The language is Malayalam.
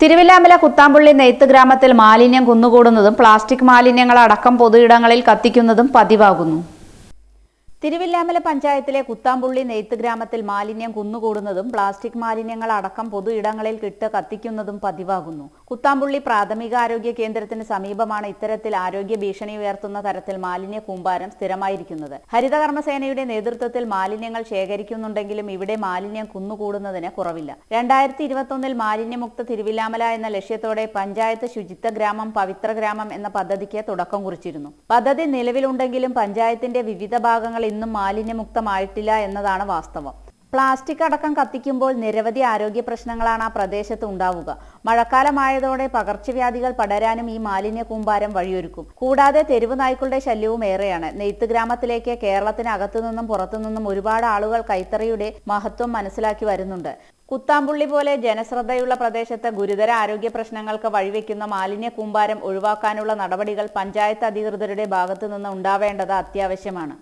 തിരുവില്ലാമല കുത്താമ്പുള്ളി നെയ്ത്ത് ഗ്രാമത്തിൽ മാലിന്യം കുന്നുകൂടുന്നതും പ്ലാസ്റ്റിക് മാലിന്യങ്ങൾ അടക്കം പൊതുയിടങ്ങളിൽ കത്തിക്കുന്നതും പതിവാകുന്നു. തിരുവില്ലാമല പഞ്ചായത്തിലെ കുത്താമ്പുള്ളി നെയ്ത്ത് ഗ്രാമത്തിൽ മാലിന്യം കുന്നുകൂടുന്നതും പ്ലാസ്റ്റിക് മാലിന്യങ്ങൾ അടക്കം പൊതു ഇടങ്ങളിൽ കിട്ട് കത്തിക്കുന്നതും പതിവാകുന്നു. കുത്താമ്പുള്ളി പ്രാഥമിക ആരോഗ്യ കേന്ദ്രത്തിന് സമീപമാണ് ഇത്തരത്തിൽ ആരോഗ്യ ഭീഷണി ഉയർത്തുന്ന തരത്തിൽ മാലിന്യ കൂമ്പാരം സ്ഥിരമായിരിക്കുന്നത്. ഹരിതകർമ്മസേനയുടെ നേതൃത്വത്തിൽ മാലിന്യങ്ങൾ ശേഖരിക്കുന്നുണ്ടെങ്കിലും ഇവിടെ മാലിന്യം കുന്നുകൂടുന്നതിന് കുറവില്ല. രണ്ടായിരത്തി ഇരുപത്തൊന്നിൽ മാലിന്യമുക്ത തിരുവില്ലാമല എന്ന ലക്ഷ്യത്തോടെ പഞ്ചായത്ത് ശുചിത്വ ഗ്രാമം പവിത്ര ഗ്രാമം എന്ന പദ്ധതിക്ക് തുടക്കം കുറിച്ചിരുന്നു. പദ്ധതി നിലവിലുണ്ടെങ്കിലും പഞ്ചായത്തിന്റെ വിവിധ ഭാഗങ്ങൾ ഇന്നും മാലിന്യമുക്തമായിട്ടില്ല എന്നതാണ് വാസ്തവം. പ്ലാസ്റ്റിക് അടക്കം കത്തിക്കുമ്പോൾ നിരവധി ആരോഗ്യ പ്രശ്നങ്ങളാണ് ആ പ്രദേശത്ത് ഉണ്ടാവുക. മഴക്കാലമായതോടെ പകർച്ചവ്യാധികൾ പടരാനും ഈ മാലിന്യ കൂമ്പാരം വഴിയൊരുക്കും. കൂടാതെ തെരുവ് നായ്ക്കളുടെ ശല്യവും ഏറെയാണ്. നെയ്ത്ത് ഗ്രാമത്തിലേക്ക് കേരളത്തിന് അകത്തുനിന്നും പുറത്തുനിന്നും ഒരുപാട് ആളുകൾ കൈത്തറിയുടെ മഹത്വം മനസ്സിലാക്കി വരുന്നുണ്ട്. കുത്താമ്പുള്ളി പോലെ ജനശ്രദ്ധയുള്ള പ്രദേശത്ത് ഗുരുതര ആരോഗ്യ പ്രശ്നങ്ങൾക്ക് വഴിവെക്കുന്ന മാലിന്യ കൂമ്പാരം ഒഴിവാക്കാനുള്ള നടപടികൾ പഞ്ചായത്ത് അധികൃതരുടെ ഭാഗത്തു നിന്ന് ഉണ്ടാവേണ്ടത് അത്യാവശ്യമാണ്.